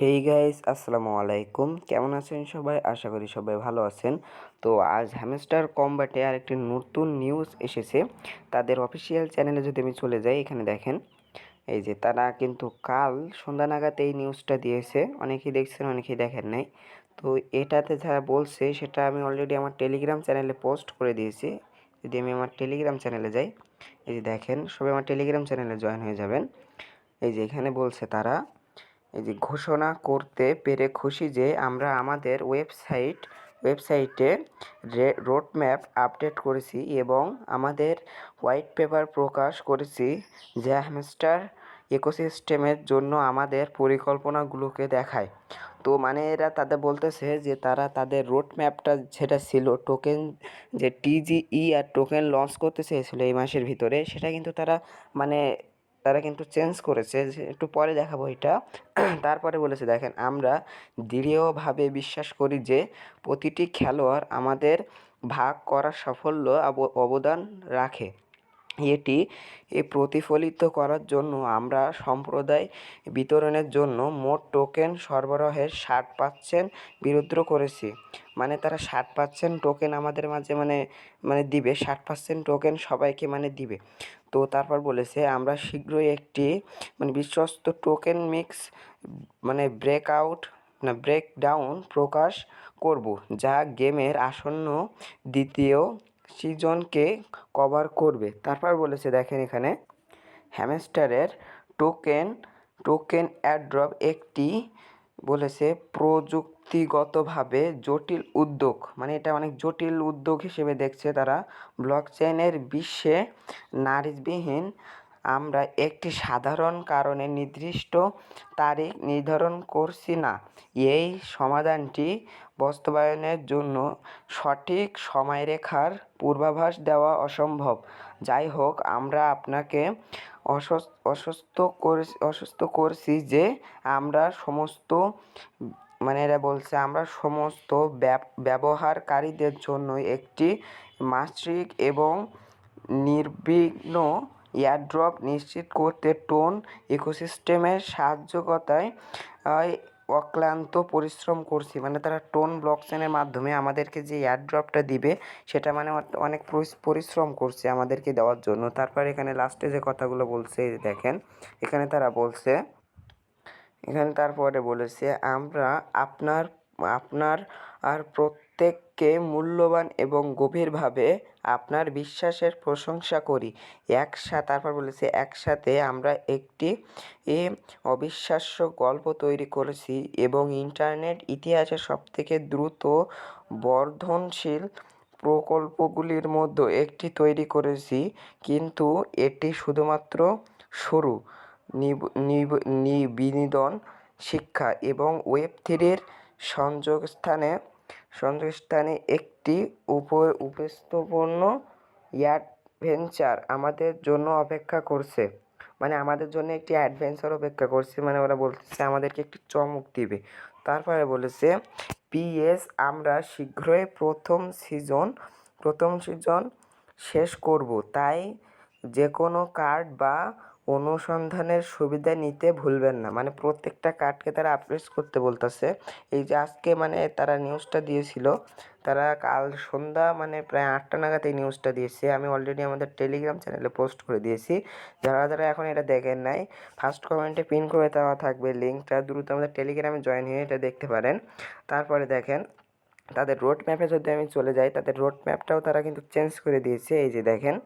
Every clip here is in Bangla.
হেই গাইস আসসালামু আলাইকুম। কেমন আছেন সবাই? আশা করি সবাই ভালো আছেন। তো আজ হ্যামস্টার কম্বাটে আরেকটি নতুন নিউজ এসেছে। তাদের অফিসিয়াল চ্যানেলে যদি আমি চলে যাই, এখানে দেখেন। এই যে তারা কিন্তু কাল সন্ধ্যা নাগাদ এই নিউজটা দিয়েছে। অনেকেই দেখছেন, অনেকেই দেখেন নাই। তো এটাতে যারা বলছে, সেটা আমি অলরেডি আমার টেলিগ্রাম চ্যানেলে পোস্ট করে দিয়েছি। যদি আমি আমার টেলিগ্রাম চ্যানেলে যাই, এই যে দেখেন, সবাই আমার টেলিগ্রাম চ্যানেলে জয়েন হয়ে যাবেন। এই যে এখানে বলছে তারা ঘোষণা করতে পেরে খুশি যে আমরা আমাদের ওয়েবসাইট, ওয়েবসাইটে রোডম্যাপ আপডেট করেছি এবং আমাদের হোয়াইট পেপার প্রকাশ করেছি যা হ্যামস্টার ইকোসিস্টেমের জন্য আমাদের পরিকল্পনাগুলোকে দেখায়। তো মানে এরা তাদের বলতেছে যে তারা তাদের রোড ম্যাপটা যেটা ছিল, টোকেন যে টিজিই আর টোকেন লঞ্চ করতে চেয়েছিলো এই মাসের ভিতরে, সেটা কিন্তু তারা মানে তারা কিন্তু চেঞ্জ করেছে একটু পরে দেখাবো এটা। তারপরে বলেছে, দেখেন, আমরা দৃঢ়ভাবে বিশ্বাস করি যে প্রতিটি খেলোয়াড় আমাদের ভাগ করা সাফল্য অবদান রাখে। এটি এ প্রতিফলিত করার জন্য আমরা সম্প্রদায় বিতরণের জন্য মোট টোকেন সরবরাহের ষাট পার্সেন্ট বিরুদ্ধ করেছি। মানে তারা ষাট পার্সেন্ট টোকেন আমাদের মাঝে মানে মানে দিবে। ষাট পার্সেন্ট টোকেন সবাইকে মানে দিবে। তো তারপর বলেছে, আমরা শীঘ্রই একটি মানে বিশ্বস্ত টোকেন মিক্স মানে ব্রেকআউট, না ব্রেকডাউন প্রকাশ করব, যা গেমের আসন্ন দ্বিতীয় সিজনকে কভার করবে। তারপর বলেছে, দেখেন এখানে হ্যামস্টারের টোকেন টোকেন অ্যাড্রপ একটি, বলেছে, প্রযুক্তিগতভাবে জটিল উদ্যোগ। মানে এটা অনেক জটিল উদ্যোগ হিসেবে দেখছে তারা। ব্লকচেনের বিশ্বে নারিশবিহীন আমরা একটি সাধারণ কারণে নির্দিষ্ট তারিখ নির্ধারণ করছি না। এই সমাধানটি বাস্তবায়নের জন্য সঠিক সময়রেখার পূর্বাভাস দেওয়া অসম্ভব। যাই হোক, আমরা আপনাকে অসুস্থ অসুস্থ করছি যে আমরা সমস্ত মানে এরা বলছে আমরা সমস্ত ব্যবহারকারীদের জন্য একটি মাসিক এবং নির্বিঘ্ন এয়ারড্রপ নিশ্চিত করতে টোন ইকোসিস্টেমের সাহায্যকতায় অক্লান্ত পরিশ্রম করছি। মানে তারা টোন ব্লকচেনের মাধ্যমে আমাদেরকে যে এয়ারড্রপটা দিবে, সেটা মানে অনেক পরিশ্রম করছে আমাদেরকে দেওয়ার জন্য। তারপর এখানে লাস্টে যে কথাগুলো বলছে দেখেন, এখানে তারা বলছে, এখানে তারপরে বলেছে, আমরা আপনার আপনার আর প্রত্যেককে মূল্যবান এবং গভীরভাবে আপনার বিশ্বাসের প্রশংসা করি। একসা, তারপর বলেছে, একসাথে আমরা একটি এ অবিশ্বাস্য গল্প তৈরি করেছি এবং ইন্টারনেট ইতিহাসের সবথেকে দ্রুত বর্ধনশীল প্রকল্পগুলির মধ্যে একটি তৈরি করেছি। কিন্তু এটি শুধুমাত্র শুরু। বিনোদন শিক্ষা এবং ওয়েব থ্রির সংযোগস্থানে সংযোগস্থানে একটি উপস্থাপন্য অ্যাডভেঞ্চার আমাদের জন্য অপেক্ষা করছে। মানে আমাদের জন্য একটি অ্যাডভেঞ্চার অপেক্ষা করছে। মানে ওরা বলতেছে, আমাদেরকে একটি চমক দিবে। তারপরে বলেছে, পিএস, আমরা শীঘ্রই প্রথম সিজন প্রথম সিজন শেষ করব। তাই যে কোনো কার্ড বা অনুসন্ধানের সুবিধা নিতে ভুলবেন না। মানে প্রত্যেকটা কার্ডকে তারা আপডেট করতে বলতেছে। এই যে আজকে মানে তারা নিউজটা দিয়েছিল, তারা কাল সন্ধ্যা মানে প্রায় আটটা নাগাদ এই নিউজটা দিয়েছে। আমি অলরেডি আমাদের টেলিগ্রাম চ্যানেলে পোস্ট করে দিয়েছি। যারা যারা এখন এটা দেখেন নাই ফার্স্ট কমেন্টে পিন করে দেওয়া থাকবে লিঙ্কটা দ্রুত আমাদের টেলিগ্রামে জয়েন হয়ে এটা দেখতে পারেন। তারপরে দেখেন, তাদের রোড ম্যাপে যদি আমি চলে যাই, তাদের রোড ম্যাপটাও তারা কিন্তু চেঞ্জ করে দিয়েছে। এই যে দেখেন।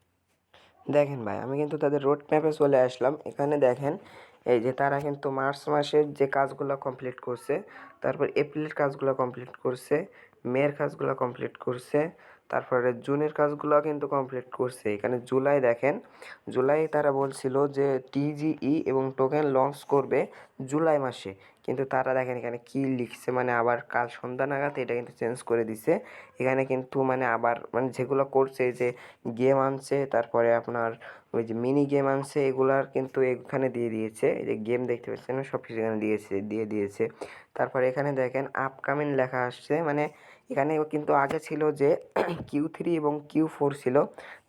দেখেন ভাই, আমি কিন্তু তাদের রোড ম্যাপে চলে আসলাম। এখানে দেখেন, এই যে তারা কিন্তু মার্চ মাসের যে কাজগুলো কমপ্লিট করছে, তারপর এপ্রিলের কাজগুলো কমপ্লিট করছে, মেয়ের কাজগুলো কমপ্লিট করছে, তারপরে জুনের কাজগুলো কিন্তু কমপ্লিট করছে। এখানে জুলাই দেখেন, জুলাই তারা বলছিল যে টিজিই এবং টোকেন লঞ্চ করবে জুলাই মাসে। কিন্তু তারা দেখেন এখানে কি লিখছে মানে আবার কাল সন্ধ্যা নাগাদ এটা কিন্তু চেঞ্জ করে দিছে। এখানে কিন্তু মানে আবার মানে যেগুলো করছে যে গেম আনছে, তারপরে আপনার ওই যে মিনি গেম আনছে, এগুলার কিন্তু এখানে দিয়ে দিয়েছে। এই যে গেম দেখতে পাচ্ছেন সব কিছু এখানে দিয়েছে, দিয়ে দিয়েছে। তারপরে এখানে দেখেন আপকামিং লেখা আসছে মানে এখানে কিন্তু আগে ছিল যে কিউ থ্রি এবং কিউ ফোর ছিল।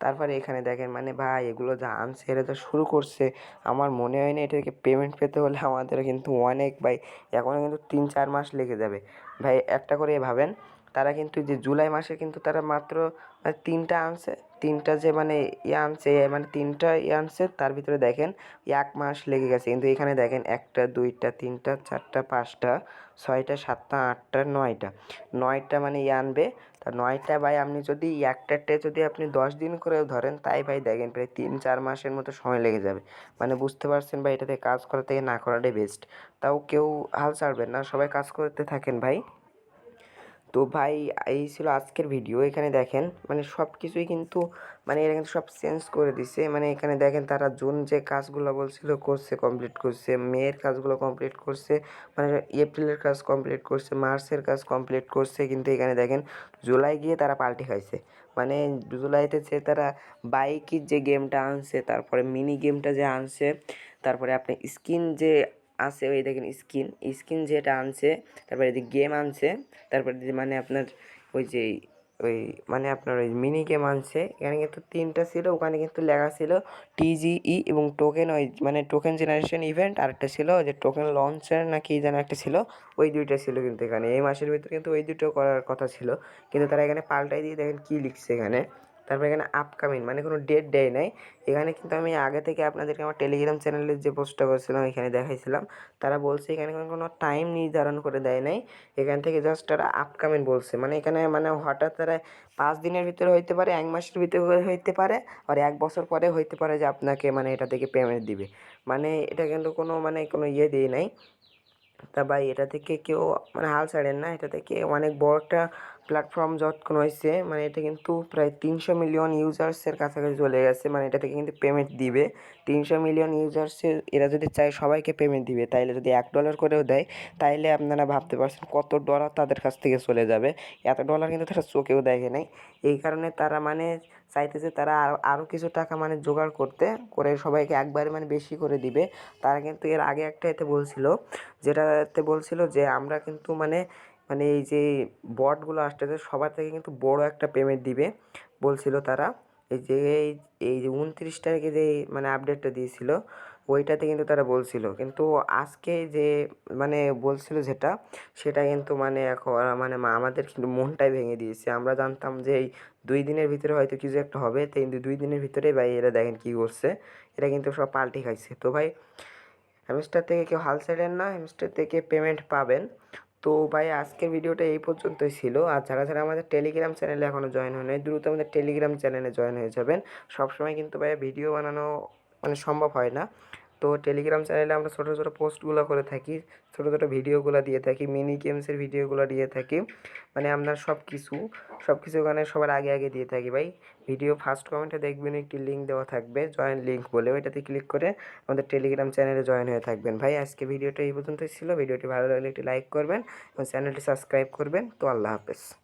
তারপরে এখানে দেখেন মানে ভাই এগুলো যা আনছে, এরা যা শুরু করছে, আমার মনে হয় না এটাকে পেমেন্ট পেতে হলে আমাদের কিন্তু অনেক ভাই এখনও কিন্তু তিন চার মাস লেগে যাবে। ভাই একটা করে ভাবেন, তারা কিন্তু যে জুলাই মাসে কিন্তু তারা মাত্র মানে তিনটা আনছে, তিনটা যে মানে ইয়ে আনছে মানে তিনটা ইয়ে আনছে, তার ভিতরে দেখেন এক মাস লেগে গেছে। কিন্তু এখানে দেখেন একটা, দুইটা, তিনটা, চারটা, পাঁচটা, ছয়টা, সাতটা, আটটা, নয়টা। নয়টা মানে ইয়ে আনবে। তা নয়টা ভাই আপনি যদি একটাতে যদি আপনি দশ দিন করেও ধরেন, তাই ভাই দেখেন প্রায় তিন, চার মাসের মতো সময় লেগে যাবে। মানে বুঝতে পারছেন ভাই এটাতে কাজ করা থেকে না করাটাই বেস্ট তাও কেউ হাল ছাড়বেন না, সবাই কাজ করতে থাকেন ভাই। তো ভাই, এই ছিল আজকের ভিডিও এখানে দেখেন মানে সব কিছুই কিন্তু মানে এরা কিন্তু সব চেঞ্জ করে দিছে। মানে এখানে দেখেন তারা জুন যে কাজগুলো বলছিল, করছে কমপ্লিট করছে। মেয়ের কাজগুলো কমপ্লিট করছে। মানে এপ্রিলের কাজ কমপ্লিট করছে। মার্চের কাজ কমপ্লিট করছে। কিন্তু এখানে দেখেন, জুলাই গিয়ে তারা পাল্টে খাইছে। মানে জুলাইতে যে তারা বাইকের যে গেমটা আনছে, তারপরে মিনি গেমটা যে আনছে, তারপরে আপনি স্কিন যে আছে ওই দেখেন স্কিন স্কিন যেটা আনছে, তারপরে যে গেম আনছে, তারপরে মানে আপনার ওই যে, ওই মানে আপনার ওই মিনি গেম আনছে, এখানে কিন্তু তিনটা ছিল, ওখানে কিন্তু লেখা ছিল টিজিই এবং টোকেন ওই মানে টোকেন জেনারেশন ইভেন্ট আরেকটা ছিল যে টোকেন লঞ্চার না কি যেন একটা ছিল, ওই দুইটা ছিল কিন্তু এখানে। এই মাসের ভিতরে কিন্তু ওই দুটো করার কথা ছিল, কিন্তু তারা এখানে পাল্টাই দিয়ে দেখেন কী লিখছে এখানে। তারপর এখানে আপকামিং মানে কোনো ডেট দেয় নাই। এখানে কিন্তু আমি আগে থেকে আপনাদেরকে আমার টেলিগ্রাম চ্যানেলের যে পোস্টটা করেছিলাম, এখানে দেখাইছিলাম। তারা বলছে এখানে কোনো টাইম নির্ধারণ করে দেয় নাই। এখান থেকে জাস্ট তারা আপকামিং বলছে। মানে এখানে মানে হঠাৎ তারা পাঁচ দিনের ভিতরে হইতে পারে, এক মাসের ভিতরে হইতে পারে, আর এক বছর পরে হইতে পারে যে আপনাকে মানে এটা থেকে পেমেন্ট দিবে। মানে এটা কিন্তু কোনো মানে কোনো ইয়ে দিয়ে নাই। তা ভাই, এটা থেকে কেউ মানে হাল ছাড়েন না। এটা থেকে অনেক বড় একটা প্ল্যাটফর্ম যতক্ষণ হয়েছে মানে এটা কিন্তু প্রায় তিনশো মিলিয়ন ইউজার্সের কাছাকাছি চলে গেছে। মানে এটা থেকে কিন্তু পেমেন্ট দিবে। তিনশো মিলিয়ন ইউজার্সের এরা যদি চায় সবাইকে পেমেন্ট দিবে, তাইলে যদি এক ডলার করেও দেয়, তাইলে আপনারা ভাবতে পারছেন কত ডলার তাদের কাছ থেকে চলে যাবে। এত ডলার কিন্তু তারা চোখেও দেখে নাই। এই কারণে তারা মানে চাইতেছে তারা আরও আরও কিছু টাকা মানে জোগাড় করতে, করে সবাইকে একবারে মানে বেশি করে দিবে। তারা কিন্তু এর আগে একটা এতে বলছিল, যেটাতে বলছিল যে আমরা কিন্তু মানে মানে এই যে বটগুলো আসতেছে সবার থেকে কিন্তু বড় একটা পেমেন্ট দিবে, বলছিল তারা। এই যে এই যে উনত্রিশ তারিখে যে মানে আপডেটটা দিয়েছিল ওইটাতে কিন্তু তারা বলছিল। কিন্তু আজকে যে মানে বলছিল যেটা, সেটা কিন্তু মানে এখন মানে আমাদের কিন্তু মনটাই ভেঙে দিয়েছে। আমরা জানতাম যে এই দুই দিনের ভিতরে হয়তো কিছু একটা হবে, তো কিন্তু দুই দিনের ভিতরে ভাই এরা দেখেন কী করছে, এরা কিন্তু সব পাল্টে খাইছে। তো ভাই হ্যামস্টার থেকে কেউ হাল ছাড়েন না হ্যামস্টার থেকে পেমেন্ট পাবেন। তো ভাই, আজকের ভিডিওটা এই পর্যন্তই ছিল। আর যারা যারা আমাদের টেলিগ্রাম চ্যানেলে এখনও জয়েন হয় নাই দ্রুত আমাদের টেলিগ্রাম চ্যানেলে জয়েন হয়ে যাবেন। সবসময় কিন্তু ভাই ভিডিও বানানো মানে সম্ভব হয় না। তো টেলিগ্রাম চ্যানেলে আমরা ছোটো ছোটো পোস্টগুলো করে থাকি, ছোটো ছোটো ভিডিওগুলো দিয়ে থাকি মিনি গেমসের ভিডিওগুলো দিয়ে থাকি। মানে আমরা সব কিছু সব কিছু ওখানে সবার আগে আগে দিয়ে থাকি ভাই। ভিডিও ফার্স্ট কমেন্টে দেখবেন একটি লিঙ্ক দেওয়া থাকবে জয়েন লিঙ্ক বলে। ওইটাতে ক্লিক করে আমাদের টেলিগ্রাম চ্যানেলে জয়েন হয়ে থাকবেন। ভাই, আজকে ভিডিওটা এই পর্যন্তই ছিল। ভিডিওটি ভালো লাগলে একটি লাইক করবেন এবং চ্যানেলটি সাবস্ক্রাইব করবেন। তো আল্লাহ হাফেজ।